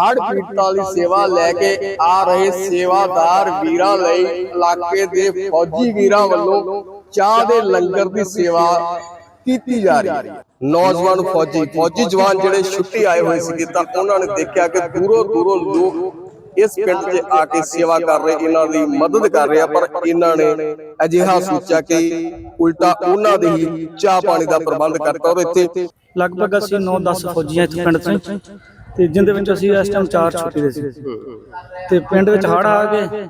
ਹੜ ਪੀੜਤਾਂ ਦੀ ਸੇਵਾ ਲੈ ਕੇ ਆ ਰਹੇ ਸੇਵਾਦਾਰ ਵੀਰਾਂ ਲਈ ਇਲਾਕੇ ਦੇ ਫੌਜੀ ਵੀਰਾਂ ਵੱਲੋਂ ਚਾਹ ਦੇ ਲੰਗਰ ਦੀ ਸੇਵਾ ਕੀਤੀ ਜਾ ਰਹੀ ਹੈ। ਨੌਜਵਾਨ ਫੌਜੀ ਫੌਜੀ ਜਵਾਨ ਜਿਹੜੇ ਛੁੱਟੀ ਆਏ ਹੋਏ ਸੀਗੇ ਤਾਂ ਉਹਨਾਂ ਨੇ ਦੇਖਿਆ ਕਿ ਦੂਰੋਂ ਦੂਰੋਂ ਲੋਕ ਇਸ ਪਿੰਡ 'ਚ ਆ ਕੇ ਸੇਵਾ ਕਰ ਰਹੇ, ਇਹਨਾਂ ਦੀ ਮਦਦ ਕਰ ਰਹੇ ਆ, ਪਰ ਇਹਨਾਂ ਨੇ ਅਜਿਹਾ ਸੋਚਿਆ ਕਿ ਉਲਟਾ ਉਹਨਾਂ ਦੇ ਹੀ ਚਾਹ ਪਾਣੀ ਦਾ ਪ੍ਰਬੰਧ ਕਰਤਾ ਔਰ ਇੱਥੇ ਲਗਭਗ ਅਸੀਂ 9-10 ਫੌਜੀਆਂ ਇੱਥੇ ਪਿੰਡ ਤੋਂ ਤੇ ਜਿੰਦੇ ਵਿੱਚ ਅਸੀਂ ਇਸ ਟਾਈਮ ਚਾਰ ਛੁੱਟੀ ਦੇ ਸੀ। ਤੇ ਪਿੰਡ ਵਿੱਚ ਹੜ੍ਹ ਆ ਗਏ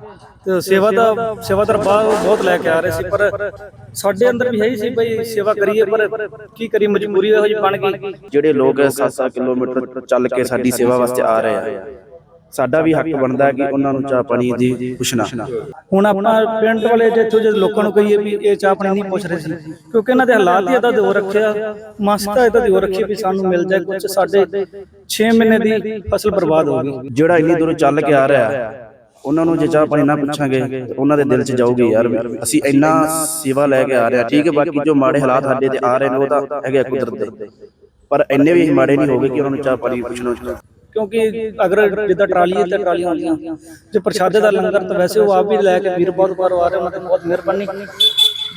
ਤੇ ਸੇਵਾ ਦਾ ਸੇਵਾਦਾਰ ਬਾਹਰ ਬਹੁਤ ਲੈ ਕੇ ਆ ਰਹੇ ਸੀ ਪਰ ਸਾਡੇ ਅੰਦਰ ਵੀ ਹੈ ਹੀ ਸੀ ਬਈ ਸੇਵਾ ਕਰੀਏ ਪਰ ਕੀ ਕਰੀ ਮਜਬੂਰੀ ਇਹੋ ਜਿਹੀ ਬਣ ਗਈ। ਜਿਹੜੇ ਲੋਕ 7-7 ਕਿਲੋਮੀਟਰ ਚੱਲ ਕੇ ਸਾਡੀ ਸੇਵਾ ਵਾਸਤੇ ਆ ਰਹੇ ਆ ਸਾਡਾ ਵੀ ਹੱਕ ਬਣਦਾ ਹੈ ਕਿ ਉਹਨਾਂ ਨੂੰ ਚਾਹ ਪਾਣੀ ਦੀ ਪੁੱਛਣਾ। ਹੁਣ ਆਪਾਂ ਪਿੰਡ ਵਾਲੇ ਜਿੱਥੋਂ ਜੇ ਲੋਕਾਂ ਨੂੰ ਕਹੀਏ ਵੀ ਇਹ ਚਾਹ ਪਾਣੀ ਨਹੀਂ ਪੁੱਛ ਰਹੇ ਸੀ ਕਿਉਂਕਿ ਇਹਨਾਂ ਦੇ ਹਾਲਾਤ ਹੀ ਇਦਾਂ ਦੇ ਹੋ ਰੱਖਿਆ ਮਸਤਾ ਇਦਾਂ ਦੀ ਹੋ ਰੱਖੀ ਵੀ ਸਾਨੂੰ ਮਿਲ ਜਾਏ ਕੁਝ ਸਾਡੇ 6 ਮਹੀਨੇ ਦੀ ਫਸਲ ਬਰਬਾਦ ਹੋ ਗਈ। ਜਿਹੜਾ ਇੰਨੀ ਦੂਰੋਂ ਚੱਲ ਕੇ ਆ ਰਿਹਾ ਉਹਨਾਂ ਨੂੰ ਜੇ ਚਾਹ ਪਾਣੀ ਨਾ ਪੁੱਛਾਂਗੇ ਉਹਨਾਂ ਦੇ ਦਿਲ 'ਚ ਜਾਊਗੀ ਯਾਰ ਅਸੀਂ ਇੰਨਾ ਸੇਵਾ ਲੈ ਕੇ ਆ ਰਹੇ ਹਾਂ। ਠੀਕ ਹੈ ਬਾਕੀ ਜੋ ਮਾੜੇ ਹਾਲਾਤ ਸਾਡੇ ਤੇ ਆ ਰਹੇ ਨੇ ਉਹ ਤਾਂ ਹੈਗੇ ਕੁਦਰਤ ਦੇ। ਪਰ ਇੰਨੇ ਵੀ ਮਾੜੇ ਨਹੀਂ ਹੋਗੇ ਕਿ ਉਹਨਾਂ ਨੂੰ ਚਾਹ ਪਾਣੀ ਪੁੱਛਣਾ। ਕਿਉਂਕਿ ਅਗਰ ਜਿੱਦਾਂ ਟਰਾਲੀ ਤੇ ਟਰਾਲੀਆਂ ਹੁੰਦੀਆਂ। ਜੇ ਪ੍ਰਸ਼ਾਦੇ ਦਾ ਲੰਗਰ ਤਾਂ ਵੈਸੇ ਉਹ ਆਪ ਵੀ ਲੈ ਕੇ ਵੀਰ ਬਹੁਤ ਵਾਰ ਆ ਰਹੇ ਉਹਨਾਂ ਦੀ ਬਹੁਤ ਮਿਹਰਬਾਨੀ।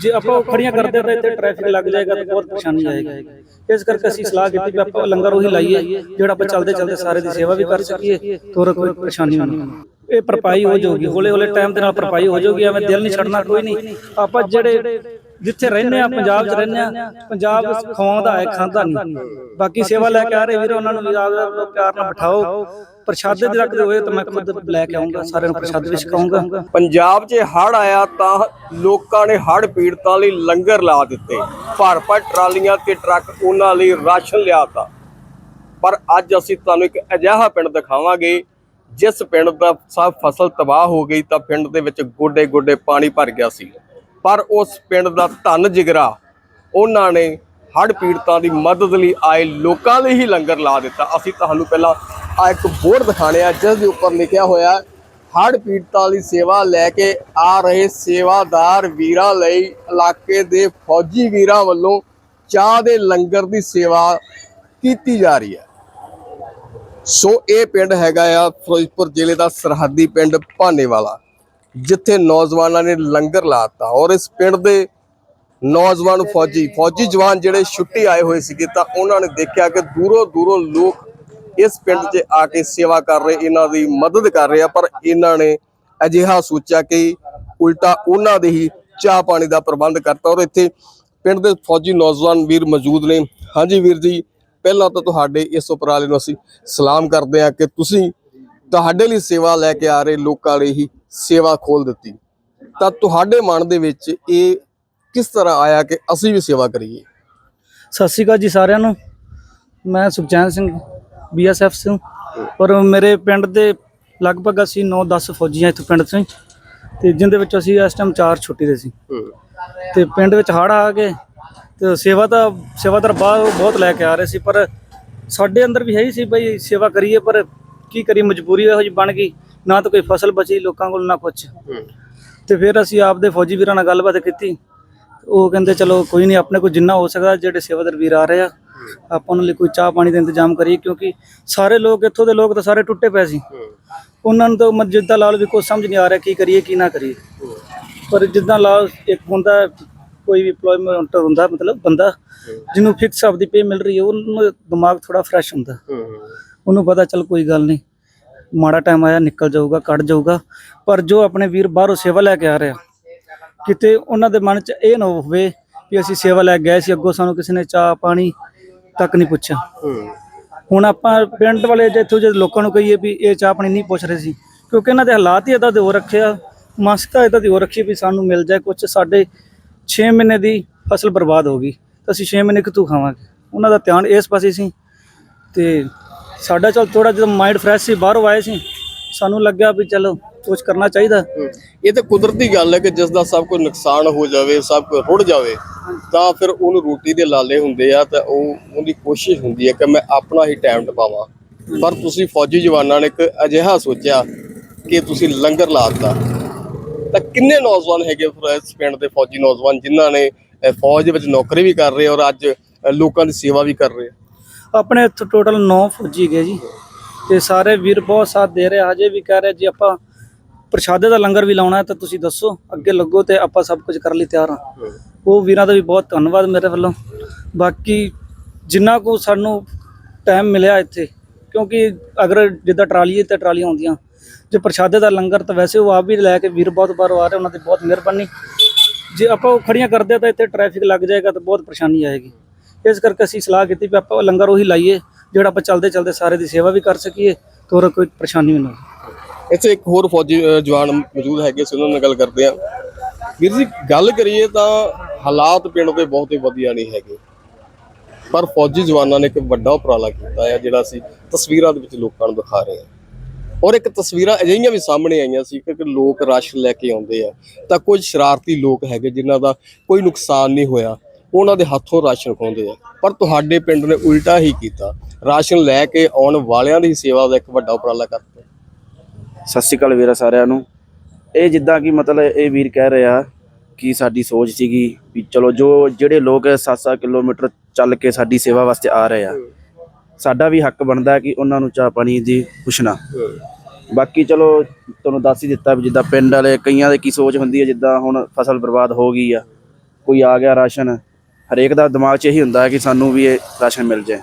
ਜੇ ਆਪਾਂ ਖੜੀਆਂ ਕਰਦੇ ਤਾਂ ਇੱਥੇ ਟ੍ਰੈਫਿਕ ਲੱਗ ਜਾਏਗਾ ਤਾਂ ਬਹੁਤ ਪਰੇਸ਼ਾਨੀ ਆਏਗੀ। ਇਸ ਕਰਕੇ ਅਸੀਂ ਸਲਾਹ ਕੀਤੀ ਵੀ ਆਪਾਂ ਲੰਗਰ ਉਹੀ ਲਾਈਏ, ਜਿਹੜਾ ਆਪਾਂ ਚੱਲਦੇ ਚਲਦੇ ਸਾਰੇ ਦੀ ਸੇਵਾ ਵੀ ਕਰ ਸਕੀਏ ਤੋਰ ਕੋਈ ਪਰੇਸ਼ਾਨੀ ਨਾ ਹੋਵੇ ਇਹ ਭਰਪਾਈ ਹੋ ਜਾਊਗੀ ਹੌਲੇ ਹੌਲੇ ਟਾਈਮ ਦੇ ਨਾਲ ਭਰਪਾਈ ਹੋ ਜਾਊਗੀ, ਐਵੇਂ ਦਿਲ ਨਹੀਂ ਛੱਡਣਾ, ਕੋਈ ਨਹੀਂ। ਆਪਾਂ ਜਿਹੜੇ ਜਿੱਥੇ ਰਹਿੰਦੇ ਆ ਪੰਜਾਬ 'ਚ ਰਹਿੰਦੇ ਆ ਪੰਜਾਬ ਖਵਾਉਂਦਾ ਹੈ ਖਾਂਦਾ ਨਹੀਂ। ਬਾਕੀ ਸੇਵਾ ਲੈ ਕੇ ਆ ਰਹੇ ਵੀਰ ਉਹਨਾਂ ਨੂੰ ਵੀ ਆਪਦਾ ਪਿਆਰ ਨਾਲ ਬਿਠਾਓ। ਪ੍ਰਸ਼ਾਦੇ ਦੇ ਰੱਖਦੇ ਹੋਏ ਤਾਂ ਮੈਂ ਖੁਦ ਲੈ ਕੇ ਆਉਂਗਾ ਸਾਰਿਆਂ ਨੂੰ ਪ੍ਰਸ਼ਾਦ ਵੀ ਛਕਾਉਂਗਾ। ਪੰਜਾਬ 'ਚ ਹੜ ਆਇਆ ਤਾਂ ਲੋਕਾਂ ਨੇ ਹੜ ਪੀੜਤਾਂ ਲਈ ਲੰਗਰ ਲਾ ਦਿੱਤੇ। ਭਰ ਭਰ ਟਰਾਲੀਆਂ ਤੇ ਟਰੱਕ ਉਹਨਾਂ ਲਈ ਰਾਸ਼ਨ ਲਿਆਤਾ। ਪਰ ਅੱਜ ਅਸੀਂ ਤੁਹਾਨੂੰ ਇੱਕ ਅਜਿਹਾ ਪਿੰਡ ਦਿਖਾਵਾਂਗੇ ਜਿਸ ਪਿੰਡ ਦਾ ਸਭ ਫਸਲ ਤਬਾਹ ਹੋ ਗਈ ਤਾਂ ਪਿੰਡ ਦੇ ਵਿੱਚ ਗੋਡੇ ਗੋਡੇ ਪਾਣੀ ਭਰ ਗਿਆ ਸੀ। ਪਰ ਉਸ ਪਿੰਡ ਦਾ ਧੰਨ ਜਿਗਰਾ ਉਹਨਾਂ ਨੇ ਹੜ੍ਹ ਪੀੜਤਾਂ ਦੀ ਮਦਦ ਲਈ ਆਏ ਲੋਕਾਂ ਲਈ ਹੀ ਲੰਗਰ ਲਾ ਦਿੱਤਾ। ਅਸੀਂ ਤੁਹਾਨੂੰ ਪਹਿਲਾਂ ਆ ਇੱਕ ਬੋਰਡ ਦਿਖਾਣਿਆ ਜਿਸ ਦੇ ਉੱਪਰ ਲਿਖਿਆ ਹੋਇਆ ਹੜ੍ਹ ਪੀੜਤਾਂ ਦੀ ਸੇਵਾ ਲੈ ਕੇ ਆ ਰਹੇ ਸੇਵਾਦਾਰ ਵੀਰਾਂ ਲਈ ਇਲਾਕੇ ਦੇ ਫੌਜੀ ਵੀਰਾਂ ਵੱਲੋਂ ਚਾਹ ਦੇ ਲੰਗਰ ਦੀ ਸੇਵਾ ਕੀਤੀ ਜਾ ਰਹੀ ਹੈ। ਸੋ ਇਹ ਪਿੰਡ ਹੈਗਾ ਆ ਫਿਰੋਜ਼ਪੁਰ ਜ਼ਿਲ੍ਹੇ ਦਾ ਸਰਹੱਦੀ ਪਿੰਡ ਭਾਨੇਵਾਲਾ। ਜਿੱਥੇ ਨੌਜਵਾਨਾਂ ਨੇ ਲੰਗਰ ਲਾਤਾ ਔਰ ਇਸ ਪਿੰਡ ਦੇ ਨੌਜਵਾਨ ਫੌਜੀ ਫੌਜੀ ਜਵਾਨ ਜਿਹੜੇ ਛੁੱਟੀ ਆਏ ਹੋਏ ਸੀਗੇ ਤਾਂ ਉਹਨਾਂ ਨੇ ਦੇਖਿਆ ਕਿ ਦੂਰੋਂ ਦੂਰੋਂ ਲੋਕ ਇਸ ਪਿੰਡ 'ਚ ਆ ਕੇ ਸੇਵਾ ਕਰ ਰਹੇ, ਇਹਨਾਂ ਦੀ ਮਦਦ ਕਰ ਰਹੇ ਆ, ਪਰ ਇਹਨਾਂ ਨੇ ਅਜਿਹਾ ਸੋਚਿਆ ਕਿ ਉਲਟਾ ਉਹਨਾਂ ਦੇ ਹੀ ਚਾਹ ਪਾਣੀ ਦਾ ਪ੍ਰਬੰਧ ਕਰਤਾ ਔਰ ਇੱਥੇ ਪਿੰਡ ਦੇ ਫੌਜੀ ਨੌਜਵਾਨ ਵੀਰ ਮੌਜੂਦ ਨੇ। ਹਾਂਜੀ ਵੀਰ ਜੀ, ਪਹਿਲਾਂ ਤਾਂ ਤੁਹਾਡੇ ਇਸ ਉਪਰਾਲੇ ਨੂੰ ਅਸੀਂ ਸਲਾਮ ਕਰਦੇ ਹਾਂ ਕਿ ਤੁਸੀਂ ਤੁਹਾਡੇ ਲਈ ਸੇਵਾ ਲੈ ਕੇ ਆ ਰਹੇ ਲੋਕਾਂ ਲਈ ਹੀ ਸੇਵਾ ਖੋਲ ਦਿੱਤੀ। ਤਾਂ ਤੁਹਾਡੇ ਮਨ ਦੇ ਵਿੱਚ ਇਹ ਕਿਸ ਤਰ੍ਹਾਂ ਆਇਆ ਕਿ ਅਸੀਂ ਵੀ ਸੇਵਾ ਕਰੀਏ? ਸਤਿ ਸ਼੍ਰੀ ਅਕਾਲ ਜੀ ਸਾਰਿਆਂ ਨੂੰ। ਮੈਂ ਸੁਖਚੈਨ ਸਿੰਘ ਬੀਐਸਐਫ ਤੋਂ ਔਰ ਮੇਰੇ ਪਿੰਡ ਦੇ ਲਗਭਗ ਅਸੀਂ 9-10 ਫੌਜੀਆਂ ਇੱਥੇ ਪਿੰਡ ਤੋਂ ਤੇ ਜਿੰਦੇ ਵਿੱਚ ਅਸੀਂ ਇਸ ਟਾਈਮ ਚਾਰ ਛੁੱਟੀ ਦੇ ਸੀ। ਤੇ ਪਿੰਡ ਵਿੱਚ ਹੜ੍ਹ ਆ ਗਏ ਤੇ ਸੇਵਾ ਤਾਂ ਸੇਵਾਦਾਰ ਬਹੁਤ ਲੈ ਕੇ ਆ ਰਹੇ ਸੀ ਪਰ ਸਾਡੇ ਅੰਦਰ ਵੀ ਹੈ ਹੀ ਸੀ ਬਈ ਸੇਵਾ ਕਰੀਏ ਪਰ ਕੀ ਕਰੀ ਮਜਬੂਰੀ ਇਹੋ ਜਿਹੀ ਬਣ ਗਈ ਨਾ ਤਾਂ ਕੋਈ ਫਸਲ ਬਚੀ ਲੋਕਾਂ ਕੋਲ ਨਾ ਕੁਝ ਤੇ ਫਿਰ ਅਸੀਂ ਆਪਦੇ ਫੌਜੀ ਵੀਰਾਂ ਨਾਲ ਗੱਲਬਾਤ ਕੀਤੀ। ਉਹ ਕਹਿੰਦੇ ਚਲੋ ਕੋਈ ਨਹੀਂ ਆਪਣੇ ਕੋਲ ਜਿੰਨਾ ਹੋ ਸਕਦਾ ਜਿਹੜੇ ਸੇਵਾਦਾਰ ਵੀਰ ਆ ਰਹੇ ਆ ਆਪਾਂ ਉਹਨਾਂ ਲਈ ਕੋਈ ਚਾਹ ਪਾਣੀ ਦਾ ਇੰਤਜ਼ਾਮ ਕਰੀਏ ਕਿਉਂਕਿ ਸਾਰੇ ਲੋਕ ਇੱਥੋਂ ਦੇ ਲੋਕ ਤਾਂ ਸਾਰੇ ਟੁੱਟੇ ਪਏ ਸੀ। ਉਹਨਾਂ ਨੂੰ ਤਾਂ ਮ- ਜਿੱਦਾਂ ਲਾਲ ਵੀ ਕੁਝ ਸਮਝ ਨਹੀਂ ਆ ਰਿਹਾ ਕੀ ਕਰੀਏ ਕੀ ਨਾ ਕਰੀਏ। ਪਰ ਜਿੱਦਾਂ ਲਾਲ ਇੱਕ ਹੁੰਦਾ ਕੋਈ ਵੀ EMPLOYMENT ਹੁੰਦਾ ਮਤਲਬ ਬੰਦਾ ਜਿਹਨੂੰ ਫਿਕਸ ਆਪਦੀ ਪੇ ਮਿਲ ਰਹੀ ਹੈ ਉਹਨੂੰ ਦਿਮਾਗ ਥੋੜਾ ਫਰੈਸ਼ ਹੁੰਦਾ। ਉਹਨੂੰ ਪਤਾ ਚੱਲ ਕੋਈ ਗੱਲ ਨਹੀਂ। ਮਾੜਾ ਟਾਈਮ ਆਇਆ, ਨਿਕਲ ਜਾਊਗਾ, ਕੱਢ ਜਾਊਗਾ। ਪਰ ਜੋ ਆਪਣੇ ਵੀਰ ਬਾਹਰੋਂ ਸੇਵਾ ਲੈ ਕੇ ਆ ਰਿਹਾ, ਕਿਤੇ ਉਹਨਾਂ ਦੇ ਮਨ 'ਚ ਇਹ ਨਾ ਹੋਵੇ ਵੀ ਅਸੀਂ ਸੇਵਾ ਲੈ ਕੇ ਗਏ ਸੀ, ਅੱਗੋਂ ਸਾਨੂੰ ਕਿਸੇ ਨੇ ਚਾਹ ਪਾਣੀ ਤੱਕ ਨਹੀਂ ਪੁੱਛਿਆ। ਹੁਣ ਆਪਾਂ ਪਿੰਡ ਵਾਲੇ ਜਿੱਥੋਂ ਜੇ ਲੋਕਾਂ ਨੂੰ ਕਹੀਏ ਵੀ ਇਹ ਚਾਹ ਪਾਣੀ ਨਹੀਂ ਪੁੱਛ ਰਹੇ ਸੀ, ਕਿਉਂਕਿ ਇਹਨਾਂ ਦੇ ਹਾਲਾਤ ਹੀ ਇਦਾਂ ਦੇ ਹੋ ਰੱਖਿਆ ਮਸਤਾ ਇਦਾਂ ਦੀ ਹੋ ਰੱਖੀ ਵੀ ਸਾਨੂੰ ਮਿਲ ਜਾਏ ਕੁਝ ਸਾਡੇ 6 ਮਹੀਨੇ ਦੀ ਫਸਲ ਬਰਬਾਦ ਹੋ ਗਈ, ਤਾਂ ਅਸੀਂ 6 ਮਹੀਨੇ ਕਿੱਥੋਂ ਖਾਵਾਂਗੇ? ਉਹਨਾਂ ਦਾ ਧਿਆਨ ਇਸ ਪਾਸੇ ਸੀ ਤੇ ਸਾਡਾ ਚਲ ਥੋੜਾ ਜਿਹਾ ਮਾਈਂਡ ਫਰੈਸ਼ ਸੀ ਬਾਹਰੋਂ ਆਏ ਸੀ। ਸਾਨੂੰ ਲੱਗਿਆ ਵੀ ਚਲੋ ਕੁਝ ਕਰਨਾ ਚਾਹੀਦਾ। ਇਹ ਤਾਂ ਕੁਦਰਤੀ ਗੱਲ ਹੈ ਕਿ ਜਿਸ ਦਾ ਸਭ ਕੁਝ ਨੁਕਸਾਨ ਹੋ ਜਾਵੇ ਸਭ ਕੁਝ ਰੁੜ ਜਾਵੇ ਤਾਂ ਫਿਰ ਉਹਨੂੰ ਰੋਟੀ ਦੇ ਲਾਲੇ ਹੁੰਦੇ ਆ ਤਾਂ ਉਹ ਉਹਦੀ ਕੋਸ਼ਿਸ਼ ਹੁੰਦੀ ਹੈ ਕਿ ਮੈਂ ਆਪਣਾ ਹੀ ਟਾਈਮ ਟਪਾਵਾਂ ਪਰ ਤੁਸੀਂ ਫੌਜੀ ਜਵਾਨਾਂ ਨੇ ਇੱਕ ਅਜਿਹਾ ਸੋਚਿਆ ਕਿ ਤੁਸੀਂ ਲੰਗਰ ਲਾ ਦਿੱਤਾ। ਤਾਂ ਕਿੰਨੇ ਨੌਜਵਾਨ ਹੈਗੇ ਇਸ ਪਿੰਡ ਦੇ ਫੌਜੀ ਨੌਜਵਾਨ ਜਿਨ੍ਹਾਂ ਨੇ ਫੌਜ ਵਿੱਚ ਨੌਕਰੀ ਵੀ ਕਰ ਰਹੇ ਔਰ ਅੱਜ ਲੋਕਾਂ ਦੀ ਸੇਵਾ ਵੀ ਕਰ ਰਹੇ ਆਪਣੇ ਇੱਥੇ ਟੋਟਲ 9 ਫੌਜੀ ਗਏ ਜੀ। ਤੇ ਸਾਰੇ ਵੀਰ ਬਹੁਤ ਸਾਥ ਦੇ ਰਹੇ ਹਜੇ ਵੀ ਕਹਿ ਰਹੇ ਜੀ, ਆਪਾਂ ਪ੍ਰਸ਼ਾਦੇ ਦਾ ਲੰਗਰ ਵੀ ਲਾਉਣਾ ਹੈ ਤਾਂ ਤੁਸੀਂ ਦੱਸੋ, ਅੱਗੇ ਲੱਗੋ ਤੇ ਆਪਾਂ ਸਭ ਕੁਝ ਕਰਨ ਲਈ ਤਿਆਰ ਹਾਂ। ਉਹ ਵੀਰਾਂ ਦਾ ਵੀ ਬਹੁਤ ਧੰਨਵਾਦ ਮੇਰੇ ਵੱਲੋਂ। ਬਾਕੀ ਜਿੰਨਾ ਕੋ ਸਾਨੂੰ ਟਾਈਮ ਮਿਲਿਆ ਇੱਥੇ, ਕਿਉਂਕਿ ਅਗਰ ਜਿੱਦਾਂ ਟਰਾਲੀ ਤੇ ਟਰਾਲੀਆਂ ਆਉਂਦੀਆਂ, ਜੇ ਪ੍ਰਸ਼ਾਦੇ ਦਾ ਲੰਗਰ ਤਾਂ ਵੈਸੇ ਉਹ ਆਪ ਵੀ ਲੈ ਕੇ ਵੀਰ ਬਹੁਤ ਬਾਰ ਆ ਰਹੇ ਉਹਨਾਂ ਦੀ ਬਹੁਤ ਮਿਹਰਬਾਨੀ। ਜੇ ਆਪਾਂ ਉਹ ਖੜੀਆਂ ਕਰਦੇ ਤਾਂ ਇੱਥੇ ਟ੍ਰੈਫਿਕ ਲੱਗ ਜਾਏਗਾ ਤਾਂ ਬਹੁਤ ਪਰੇਸ਼ਾਨੀ ਆਏਗੀ। ਇਸ ਕਰਕੇ ਅਸੀਂ ਸਲਾਹ ਕੀਤੀ ਵੀ ਆਪਾਂ ਲੰਗਰ ਉਹੀ ਲਾਈਏ, ਜਿਹੜਾ ਆਪਾਂ ਚਲਦੇ ਚਲਦੇ ਸਾਰੇ ਦੀ ਸੇਵਾ ਵੀ ਕਰ ਸਕੀਏ ਤੇ ਹੋਰ ਕੋਈ ਪਰੇਸ਼ਾਨੀ ਵੀ ਨਾ ਇੱਥੇ ਇੱਕ ਹੋਰ ਫੌਜੀ ਜਵਾਨ ਮੌਜੂਦ ਹੈਗੇ ਸੀ, ਉਹਨਾਂ ਨਾਲ ਗੱਲ ਕਰਦੇ ਆ ਵੀਰ ਜੀ, ਗੱਲ ਕਰੀਏ ਤਾਂ ਹਾਲਾਤ ਪਿੰਡ ਦੇ ਬਹੁਤੇ ਵਧੀਆ ਨਹੀਂ ਹੈਗੇ। ਪਰ ਫੌਜੀ ਜਵਾਨਾਂ ਨੇ ਇੱਕ ਵੱਡਾ ਉਪਰਾਲਾ ਕੀਤਾ ਹੈ ਜਿਹੜਾ ਅਸੀਂ ਤਸਵੀਰਾਂ ਦੇ ਵਿੱਚ ਲੋਕਾਂ ਨੂੰ ਦਿਖਾ ਰਹੇ ਹਾਂ। ਔਰ ਇੱਕ ਤਸਵੀਰਾਂ ਅਜਿਹੀਆਂ ਵੀ ਸਾਹਮਣੇ ਆਈਆਂ ਸੀ ਕਿ ਲੋਕ ਰਸ਼ ਲੈ ਕੇ ਆਉਂਦੇ ਆ। ਤਾਂ ਕੁਝ ਸ਼ਰਾਰਤੀ ਲੋਕ ਹੈਗੇ ਜਿਨ੍ਹਾਂ ਦਾ ਕੋਈ ਨੁਕਸਾਨ ਨਹੀਂ ਹੋਇਆ। ਉਹਨਾਂ ਦੇ ਹੱਥੋਂ ਰਾਸ਼ਨ ਖੋਹਦੇ ਆ। ਪਰ ਤੁਹਾਡੇ ਪਿੰਡ ਨੇ ਉਲਟਾ ਹੀ ਕੀਤਾ। ਰਾਸ਼ਨ ਲੈ ਕੇ ਆਉਣ ਵਾਲਿਆਂ ਦੀ ਸੇਵਾ ਦਾ ਇੱਕ ਵੱਡਾ ਉਪਰਾਲਾ ਕਰਤਾ। ਸਤਿ ਸ਼੍ਰੀ ਅਕਾਲ ਵੀਰਾ ਸਾਰਿਆਂ ਨੂੰ। ਇਹ ਜਿੱਦਾਂ ਕਿ ਮਤਲਬ ਇਹ ਵੀਰ ਕਹਿ ਰਿਹਾ ਕਿ ਸਾਡੀ ਸੋਚ ਸੀਗੀ ਵੀ ਚਲੋ ਜੋ ਜਿਹੜੇ ਲੋਕ 7-7 ਕਿਲੋਮੀਟਰ ਚੱਲ ਕੇ ਸਾਡੀ ਸੇਵਾ ਵਾਸਤੇ ਆ ਰਹੇ ਆ, ਸਾਡਾ ਵੀ ਹੱਕ ਬਣਦਾ ਕਿ ਉਹਨਾਂ ਨੂੰ ਚਾਹ ਪਾਣੀ ਦੀ ਪੁੱਛਣਾ। ਬਾਕੀ ਚਲੋ ਤੁਹਾਨੂੰ ਦੱਸ ਹੀ ਦਿੱਤਾ ਵੀ ਜਿੱਦਾਂ ਪਿੰਡ ਵਾਲੇ ਕਈਆਂ ਦੇ ਕੀ ਸੋਚ ਹੁੰਦੀ ਹੈ, ਜਿੱਦਾਂ ਹੁਣ ਫਸਲ ਬਰਬਾਦ ਹੋ ਗਈ ਆ, ਕੋਈ ਆ ਗਿਆ ਰਾਸ਼ਨ ਹਰੇਕ ਦਾ ਦਿਮਾਗ 'ਚ ਇਹੀ ਹੁੰਦਾ ਹੈ ਕਿ ਸਾਨੂੰ ਵੀ ਇਹ ਰਾਸ਼ਨ ਮਿਲ ਜਾਏ।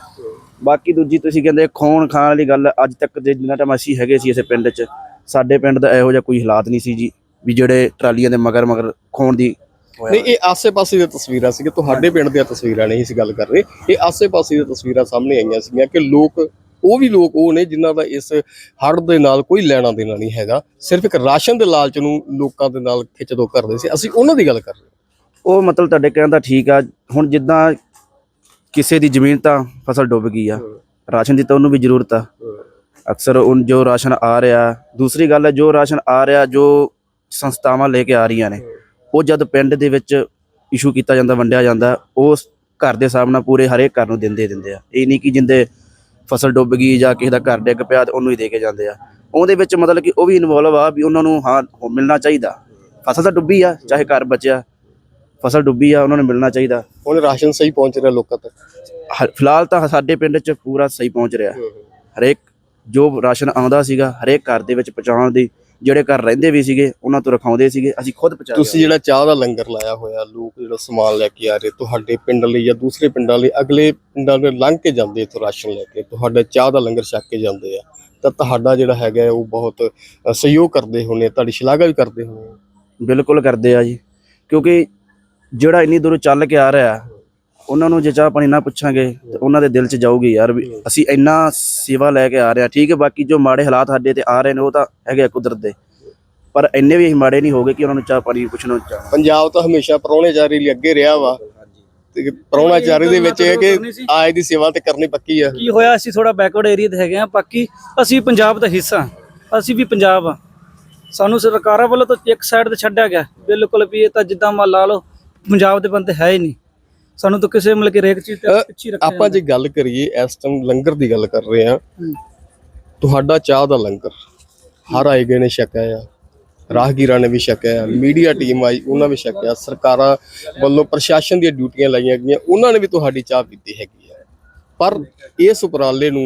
ਬਾਕੀ ਦੂਜੀ ਤੁਸੀਂ ਕਹਿੰਦੇ ਖੋਣ ਖਾਣ ਵਾਲੀ ਗੱਲ ਅੱਜ ਤੱਕ ਦੇ ਜਿੰਨਾ ਟਾਈਮ ਅਸੀਂ ਹੈਗੇ ਸੀ ਇਸੇ ਪਿੰਡ 'ਚ ਸਾਡੇ ਪਿੰਡ ਦਾ ਇਹੋ ਜਿਹਾ ਕੋਈ ਹਾਲਾਤ ਨਹੀਂ ਸੀ ਜੀ ਵੀ ਜਿਹੜੇ ਟਰਾਲੀਆਂ ਦੇ ਮਗਰ ਮਗਰ ਖੋਣ ਦੀ ਨਹੀਂ ਇਹ ਆਸੇ-ਪਾਸੇ ਦੀਆਂ ਤਸਵੀਰਾਂ ਸੀ ਕਿ ਤੁਹਾਡੇ ਪਿੰਡ ਦੀਆਂ ਤਸਵੀਰਾਂ ਨਹੀਂ ਸੀ ਗੱਲ ਕਰ ਰਹੇ। ਇਹ ਆਸੇ-ਪਾਸੇ ਦੀਆਂ ਤਸਵੀਰਾਂ ਸਾਹਮਣੇ ਆਈਆਂ ਸੀਗੀਆਂ ਕਿ ਲੋਕ ਉਹ ਵੀ ਲੋਕ ਉਹ ਨੇ ਜਿਨ੍ਹਾਂ ਦਾ ਇਸ ਹੜ੍ਹ ਦੇ ਨਾਲ ਕੋਈ ਲੈਣਾ ਦੇਣਾ ਨਹੀਂ ਹੈਗਾ। ਸਿਰਫ ਇੱਕ ਰਾਸ਼ਨ ਦੇ ਲਾਲਚ ਨੂੰ ਲੋਕਾਂ ਦੇ ਨਾਲ ਖਿੱਚਦੋ ਕਰਦੇ ਸੀ। ਅਸੀਂ ਉਹਨਾਂ ਦੀ ਗੱਲ ਕਰ ਰਹੇ ਉਹ ਮਤਲਬ ਤੁਹਾਡੇ ਕਹਿਣ ਦਾ ਠੀਕ ਆ, ਹੁਣ ਜਿੱਦਾਂ ਕਿਸੇ ਦੀ ਜ਼ਮੀਨ ਤਾਂ ਫਸਲ ਡੁੱਬ ਗਈ ਆ, ਰਾਸ਼ਨ ਦੀ ਤਾਂ ਉਹਨੂੰ ਵੀ ਜ਼ਰੂਰਤ ਆ। ਅਕਸਰ ਉਹ ਜੋ ਰਾਸ਼ਨ ਆ ਰਿਹਾ, ਦੂਸਰੀ ਗੱਲ ਹੈ ਜੋ ਰਾਸ਼ਨ ਆ ਰਿਹਾ, ਜੋ ਸੰਸਥਾਵਾਂ ਲੈ ਕੇ ਆ ਰਹੀਆਂ ਨੇ, ਉਹ ਜਦ ਪਿੰਡ ਦੇ ਵਿੱਚ ਇਸ਼ੂ ਕੀਤਾ ਜਾਂਦਾ, ਵੰਡਿਆ ਜਾਂਦਾ ਉਸ ਘਰ ਦੇ ਹਿਸਾਬ ਨਾਲ ਪੂਰੇ ਹਰੇਕ ਘਰ ਨੂੰ ਦਿੰਦੇ ਦਿੰਦੇ ਆ। ਇਹ ਨਹੀਂ ਕਿ ਜਿੰਦੇ ਫਸਲ ਡੁੱਬ ਗਈ ਜਾਂ ਕਿਸੇ ਦਾ ਘਰ ਡਿੱਗ ਪਿਆ ਤੇ ਉਹਨੂੰ ਹੀ ਦੇ ਕੇ ਜਾਂਦੇ ਆ। ਉਹਦੇ ਵਿੱਚ ਮਤਲਬ ਕਿ ਉਹ ਵੀ ਇਨਵੋਲਵ ਆ ਵੀ ਉਹਨਾਂ ਨੂੰ ਹਾਂ, ਉਹ ਮਿਲਣਾ ਚਾਹੀਦਾ। ਫਸਲ ਤਾਂ ਡੁੱਬੀ ਆ, ਚਾਹੇ ਘਰ ਬਚਿਆ। ਫਸਲ ਡੁੱਬੀ ਆ ਉਹਨਾਂ ਨੂੰ ਮਿਲਣਾ ਚਾਹੀਦਾ। ਹੁਣ ਰਾਸ਼ਨ ਸਹੀ ਪਹੁੰਚ ਰਿਹਾ ਲੋਕਾਂ ਤੱਕ? ਹ- ਫਿਲਹਾਲ ਤਾਂ ਸਾਡੇ ਪਿੰਡ 'ਚ ਪੂਰਾ ਸਹੀ ਪਹੁੰਚ ਰਿਹਾ। ਹਰੇਕ ਜੋ ਰਾਸ਼ਨ ਆਉਂਦਾ ਸੀਗਾ ਹਰੇਕ ਘਰ ਦੇ ਵਿੱਚ ਪਹੁੰਚਾਉਣ ਦੀ ਜਿਹੜੇ ਘਰ ਰਹਿੰਦੇ ਵੀ ਸੀਗੇ ਉਹਨਾਂ ਤੋਂ ਰਖਾਉਂਦੇ ਸੀਗੇ ਅਸੀਂ ਖੁਦ ਪਹੁੰਚਾ ਤੁਸੀਂ ਜਿਹੜਾ ਚਾਹ ਦਾ ਲੰਗਰ ਲਾਇਆ ਹੋਇਆ ਲੋਕ ਜਿਹੜਾ ਸਮਾਨ ਲੈ ਕੇ ਆ ਰਹੇ ਤੁਹਾਡੇ ਪਿੰਡ ਲਈ ਜਾਂ ਦੂਸਰੇ ਪਿੰਡਾਂ ਲਈ ਅਗਲੇ ਪਿੰਡਾਂ ਦੇ ਲੰਘ ਕੇ ਜਾਂਦੇ ਇੱਥੋਂ ਰਾਸ਼ਨ ਲੈ ਕੇ ਤੁਹਾਡਾ ਚਾਹ ਦਾ ਲੰਗਰ ਛਕ ਕੇ ਜਾਂਦੇ ਆ। ਤਾਂ ਤੁਹਾਡਾ ਜਿਹੜਾ ਹੈਗਾ ਹੈ ਉਹ ਬਹੁਤ ਅ, ਸਹਿਯੋਗ ਕਰਦੇ ਹੋਣੇ ਤੁਹਾਡੀ ਸ਼ਲਾਘਾ ਵੀ ਕਰਦੇ ਹੋਣੇ ਬਿਲਕੁਲ ਕਰਦੇ ਆ ਜੀ ਕਿਉਂਕਿ ਜਿਹੜਾ ਇੰਨੀ ਦੂਰੋਂ ਚੱਲ ਕੇ ਆ ਰਿਹਾ ਉਹਨਾਂ ਨੂੰ ਜੇ ਚਾਹ ਪਾਣੀ ਨਾ ਪੁੱਛਾਂਗੇ ਤੇ ਉਹਨਾਂ ਦੇ ਦਿਲ 'ਚ ਜਾਊਗੀ ਯਾਰ ਵੀ ਅਸੀਂ ਇੰਨਾ ਸੇਵਾ ਲੈ ਕੇ ਆ ਰਹੇ ਆ ਠੀਕ ਹੈ ਬਾਕੀ ਜੋ ਮਾੜੇ ਹਾਲਾਤ ਸਾਡੇ ਤੇ ਆ ਰਹੇ ਨੇ ਉਹ ਤਾਂ ਹੈਗੇ ਆ ਕੁਦਰਤ ਦੇ। ਪਰ ਇੰਨੇ ਵੀ ਮਾੜੇ ਨਹੀਂ ਹੋਗੇ ਕਿ ਉਹਨਾਂ ਨੂੰ ਚਾਹ ਪਾਣੀ ਪੁੱਛਣਾ ਚਾਹ। ਪੰਜਾਬ ਤਾਂ ਹਮੇਸ਼ਾ ਪ੍ਰਾਹੁਣੇਚਾਰੀ ਲਈ ਅੱਗੇ ਰਿਹਾ ਵਾ। ਤੇ ਪ੍ਰਾਹੁਣਾਚਾਰੀ ਦੇ ਵਿੱਚ ਇਹ ਕਿ ਆਏ ਦੀ ਸੇਵਾ ਤੇ ਕਰਨੀ ਪੱਕੀ ਆ। ਕੀ ਹੋਇਆ ਅਸੀਂ ਥੋੜਾ ਬੈਕਵਰਡ ਏਰੀਆ ਦੇ ਹੈਗੇ ਆ ਬਾਕੀ ਅਸੀਂ ਪੰਜਾਬ ਦਾ ਹਿੱਸਾ। ਅਸੀਂ ਵੀ ਪੰਜਾਬ ਆ ਸਾਨੂੰ ਸਰਕਾਰਾਂ ਵੱਲੋਂ ਤਾਂ ਇੱਕ ਸਾਈਡ ਤੇ ਛੱਡਿਆ ਗਿਆ। ਬਿਲਕੁਲ ਵੀ ਇਹ ਤਾਂ ਜਿੱਦਾਂ ਮਾ ਲਾ ਲਓ ਪੰਜਾਬ ਦੇ ਬੰਦੇ ਹੈ ਹੀ ਨਹੀਂ। ਸਾਨੂੰ ਤਾਂ ਕਿਸੇ ਮਤਲਬ ਕਿ ਰੇਕ ਚੀਜ਼ ਤੇ ਪਿੱਛੇ ਰੱਖਿਆ ਆਪਾਂ ਜੇ ਗੱਲ ਕਰੀਏ ਇਸ ਟਾਈਮ ਲੰਗਰ ਦੀ ਗੱਲ ਕਰ ਰਹੇ ਆ। ਤੁਹਾਡਾ ਚਾਹ ਦਾ ਲੰਗਰ ਹਰ ਆਏ ਗਏ ਨੇ ਛਕਿਆ ਆ ਰਾਹਗੀਰਾਂ ਨੇ ਵੀ ਛਕਿਆ ਆ ਮੀਡੀਆ ਟੀਮ ਆਈ ਉਹਨਾਂ ਵੀ ਛਕਿਆ ਸਰਕਾਰਾਂ ਵੱਲੋਂ ਪ੍ਰਸ਼ਾਸਨ ਦੀਆਂ ਡਿਊਟੀਆਂ ਲਾਈਆਂ ਗਈਆਂ ਉਹਨਾਂ ਨੇ ਵੀ ਤੁਹਾਡੀ ਚਾਹ ਪੀਤੀ ਹੈਗੀ ਆ। ਪਰ ਇਸ ਉਪਰਾਲੇ ਨੂੰ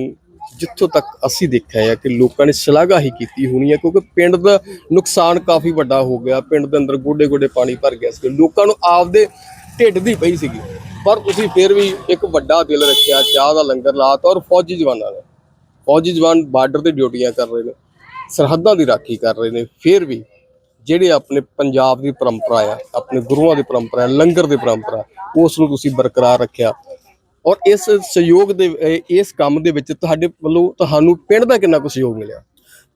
ਜਿੱਥੋਂ ਤੱਕ ਅਸੀਂ ਦੇਖਿਆ ਹੈ ਕਿ ਲੋਕਾਂ ਨੇ ਸ਼ਲਾਘਾ ਹੀ ਕੀਤੀ ਹੋਣੀ ਹੈ, ਕਿਉਂਕਿ ਪਿੰਡ ਦਾ ਨੁਕਸਾਨ ਕਾਫੀ ਵੱਡਾ ਹੋ ਗਿਆ। ਪਿੰਡ ਦੇ ਅੰਦਰ ਗੋਡੇ ਗੋਡੇ ਪਾਣੀ ਭਰ ਗਿਆ ਸੀ ਲੋਕਾਂ ਨੂੰ ਆਪਦੇ ਢਿੱਡ ਦੀ ਪਈ ਸੀਗੀ। ਪਰ ਤੁਸੀਂ ਫਿਰ ਵੀ ਇੱਕ ਵੱਡਾ ਦਿਲ ਰੱਖਿਆ, ਚਾਹ ਦਾ ਲੰਗਰ ਲਾਤਾ ਔਰ ਫੌਜੀ ਜਵਾਨਾਂ ਨੇ। ਫੌਜੀ ਜਵਾਨ ਬਾਰਡਰ ਤੇ ਡਿਊਟੀਆਂ ਕਰ ਰਹੇ ਨੇ, ਸਰਹੱਦਾਂ ਦੀ ਰਾਖੀ ਕਰ ਰਹੇ ਨੇ। ਫਿਰ ਵੀ ਜਿਹੜੇ ਆਪਣੇ ਪੰਜਾਬ ਦੀ ਪਰੰਪਰਾ ਆ, ਆਪਣੇ ਗੁਰੂਆਂ ਦੀ ਪਰੰਪਰਾ ਲੰਗਰ ਦੀ ਪਰੰਪਰਾ, ਉਸ ਨੂੰ ਤੁਸੀਂ ਬਰਕਰਾਰ ਰੱਖਿਆ। ਔਰ ਇਸ ਸਹਿਯੋਗ ਦੇ ਇਸ ਕੰਮ ਦੇ ਵਿੱਚ ਤੁਹਾਡੇ ਵੱਲੋਂ ਤੁਹਾਨੂੰ ਪਿੰਡ ਦਾ ਕਿੰਨਾ ਕੁ ਸਹਿਯੋਗ ਮਿਲਿਆ?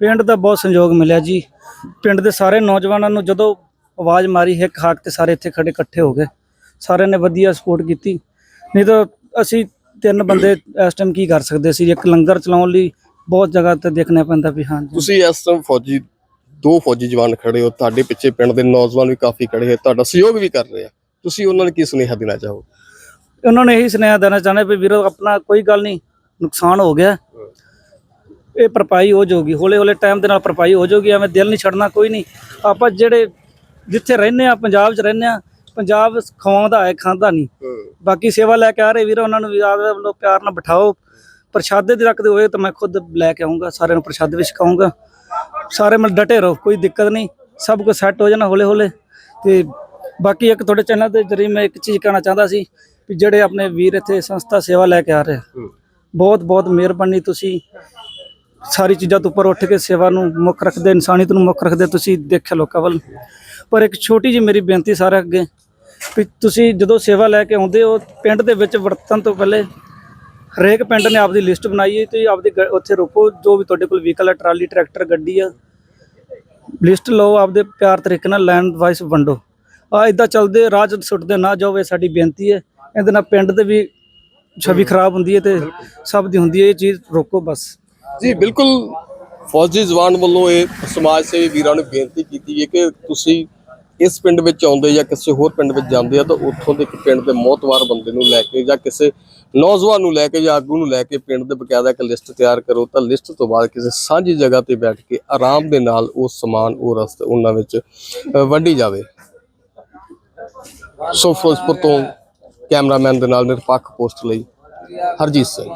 ਪਿੰਡ ਦਾ ਬਹੁਤ ਸੰਯੋਗ ਮਿਲਿਆ ਜੀ। ਪਿੰਡ ਦੇ ਸਾਰੇ ਨੌਜਵਾਨਾਂ ਨੂੰ ਜਦੋਂ ਆਵਾਜ਼ ਮਾਰੀ ਹਿੱਕ ਹਾਕ ਤੇ ਸਾਰੇ ਇੱਥੇ ਖੜੇ ਇਕੱਠੇ ਹੋ ਗਏ। ਸਾਰਿਆਂ ਨੇ ਵਧੀਆ ਸਪੋਰਟ ਕੀਤੀ। ਨਹੀਂ ਤਾਂ ਅਸੀਂ ਤਿੰਨ ਬੰਦੇ ਇਸ ਟਾਈਮ ਕੀ ਕਰ ਸਕਦੇ ਸੀ? ਇੱਕ ਲੰਗਰ ਚਲਾਉਣ ਲਈ ਬਹੁਤ ਜਗ੍ਹਾ ਤੇ ਦੇਖਣਾ ਪੈਂਦਾ ਵੀ ਹਾਂ ਤੁਸੀਂ ਇਸ ਟਾਈਮ ਫੌਜੀ ਦੋ ਫੌਜੀ ਜਵਾਨ ਖੜੇ ਹੋ। ਤੁਹਾਡੇ ਪਿੱਛੇ ਪਿੰਡ ਦੇ ਨੌਜਵਾਨ ਵੀ ਕਾਫੀ ਖੜੇ ਹੋਏ। ਤੁਹਾਡਾ ਸਹਿਯੋਗ ਵੀ ਕਰ ਰਹੇ ਆ। ਤੁਸੀਂ ਉਹਨਾਂ ਨੂੰ ਕੀ ਸੁਨੇਹਾ ਦੇਣਾ ਚਾਹੋ ਉਹਨਾਂ ਨੇ ਇਹੀ ਸੁਨੇਹਾ ਦੇਣਾ ਚਾਹੁੰਦੇ ਵੀ ਵੀਰੋ ਆਪਣਾ ਕੋਈ ਗੱਲ ਨਹੀਂ ਨੁਕਸਾਨ ਹੋ ਗਿਆ। ਇਹ ਭਰਪਾਈ ਹੋ ਜਾਊਗੀ ਹੌਲੇ ਹੌਲੇ ਟਾਈਮ ਦੇ ਨਾਲ ਭਰਪਾਈ ਹੋ ਜਾਊਗੀ ਐਵੇਂ ਦਿਲ ਨਹੀਂ ਛੱਡਣਾ ਕੋਈ ਨਹੀਂ। ਆਪਾਂ ਜਿਹੜੇ ਜਿੱਥੇ ਰਹਿੰਦੇ ਆ ਪੰਜਾਬ 'ਚ ਰਹਿੰਦੇ ਆ ਪੰਜਾਬ ਖਵਾਉਂਦਾ ਹੈ ਖਾਂਦਾ ਨਹੀਂ। ਬਾਕੀ ਸੇਵਾ ਲੈ ਕੇ ਆ ਰਹੇ ਵੀਰੋ ਉਹਨਾਂ ਨੂੰ ਵੀ ਆਪਦੇ ਵੱਲੋਂ ਪਿਆਰ ਨਾਲ ਬਿਠਾਓ। ਪ੍ਰਸ਼ਾਦੇ ਦੇ ਰੱਖਦੇ ਹੋਏ ਤਾਂ ਮੈਂ ਖੁਦ ਲੈ ਕੇ ਆਉਂਗਾ ਸਾਰਿਆਂ ਨੂੰ ਪ੍ਰਸ਼ਾਦੇ ਵੀ ਛਕਾਉਂਗਾ ਸਾਰੇ ਮਿਲ ਡਟੇ ਰਹੋ ਕੋਈ ਦਿੱਕਤ ਨਹੀਂ ਸਭ ਕੁਝ ਸੈੱਟ ਹੋ ਜਾਣਾ ਹੌਲੇ ਹੌਲੇ ਤੇ ਬਾਕੀ ਇੱਕ ਤੁਹਾਡੇ ਚੈਨਲ ਦੇ ਜਰੀਏ ਮੈਂ ਇੱਕ ਚੀਜ਼ ਕਹਿਣਾ ਚਾਹੁੰਦਾ ਸੀ ਵੀ ਜਿਹੜੇ ਆਪਣੇ ਵੀਰ ਇੱਥੇ ਸੰਸਥਾ ਸੇਵਾ ਲੈ ਕੇ ਆ ਰਹੇ ਆ, ਬਹੁਤ ਬਹੁਤ ਮਿਹਰਬਾਨੀ ਤੁਸੀਂ ਸਾਰੀ ਚੀਜ਼ਾਂ ਤੋਂ ਉੱਪਰ ਉੱਠ ਕੇ ਸੇਵਾ ਨੂੰ ਮੁੱਖ ਰੱਖਦੇ ਇਨਸਾਨੀਅਤ ਨੂੰ ਮੁੱਖ ਰੱਖਦੇ ਤੁਸੀਂ ਦੇਖਿਆ ਲੋਕਾਂ ਵੱਲ। ਪਰ ਇੱਕ ਛੋਟੀ ਜਿਹੀ ਮੇਰੀ ਬੇਨਤੀ ਸਾਰਿਆਂ ਅੱਗੇ ਵੀ ਤੁਸੀਂ ਜਦੋਂ ਸੇਵਾ ਲੈ ਕੇ ਆਉਂਦੇ ਹੋ ਪਿੰਡ ਦੇ ਵਿੱਚ ਵਰਤਣ ਤੋਂ ਪਹਿਲੇ ਹਰੇਕ ਪਿੰਡ ਨੇ ਆਪਦੀ ਲਿਸਟ ਬਣਾਈ ਹੈ ਤੇ ਆਪਦੀ ਗ- ਉੱਥੇ ਰੋਕੋ ਜੋ ਵੀ ਤੁਹਾਡੇ ਕੋਲ ਵਹੀਕਲ ਹੈ ਟਰਾਲੀ ਟਰੈਕਟਰ ਗੱਡੀ ਆ ਲਿਸਟ ਲਓ ਆਪਦੇ ਪਿਆਰ ਤਰੀਕੇ ਨਾਲ ਲੈਂਡ ਵਾਈਸ ਵੰਡੋ। ਆ ਇਦਾਂ ਚੱਲਦੇ ਰਾਜ ਸੁੱਟਦੇ ਨਾ ਜਾਓ ਇਹ ਸਾਡੀ ਬੇਨਤੀ ਹੈ। ਇਹਦੇ ਨਾਲ ਪਿੰਡ ਦੇ ਵੀ ਛਵੀ ਖਰਾਬ ਹੁੰਦੀ ਹੈ ਤੇ ਸਭ ਦੀ ਹੁੰਦੀ ਹੈ ਇਹ ਚੀਜ਼ ਰੋਕੋ ਬਸ। ਜੀ ਬਿਲਕੁਲ ਫੌਜੀ ਜਵਾਨ ਵੱਲੋਂ ਇਹ ਸਮਾਜ ਸੇਵੀ ਵੀਰਾਂ ਨੂੰ ਬੇਨਤੀ ਕੀਤੀ ਹੈ ਕਿ ਤੁਸੀਂ ਇਸ ਪਿੰਡ ਵਿੱਚ ਆਉਂਦੇ ਜਾਂ ਕਿਸੇ ਹੋਰ ਪਿੰਡ ਵਿੱਚ ਜਾਂਦੇ ਆ ਤਾਂ ਉੱਥੋਂ ਦੇ ਇੱਕ ਪਿੰਡ ਦੇ ਮੋਹਤਵਾਰ ਬੰਦੇ ਨੂੰ ਲੈ ਕੇ ਜਾਂ ਕਿਸੇ ਨੌਜਵਾਨ ਨੂੰ ਲੈ ਕੇ ਜਾਂ ਆਗੂ ਨੂੰ ਲੈ ਕੇ ਪਿੰਡ ਦੇ ਬਕਾਇਦਾ ਇੱਕ ਲਿਸਟ ਤਿਆਰ ਕਰੋ ਤਾਂ ਲਿਸਟ ਤੋਂ ਬਾਅਦ ਕਿਸੇ ਸਾਂਝੀ ਜਗ੍ਹਾ ਤੇ ਬੈਠ ਕੇ ਆਰਾਮ ਦੇ ਨਾਲ ਉਹ ਸਮਾਨ ਉਹ ਰਸਤੇ ਉਹਨਾਂ ਵਿੱਚ ਵੰਡੀ ਜਾਵੇ। ਸੋ ਫਿਰੋਜ਼ਪੁਰ ਤੋਂ ਕੈਮਰਾਮੈਨ ਦੇ ਨਾਲ ਨਿਰਪੱਖ ਪੋਸਟ ਲਈ ਹਰਜੀਤ ਸਿੰਘ।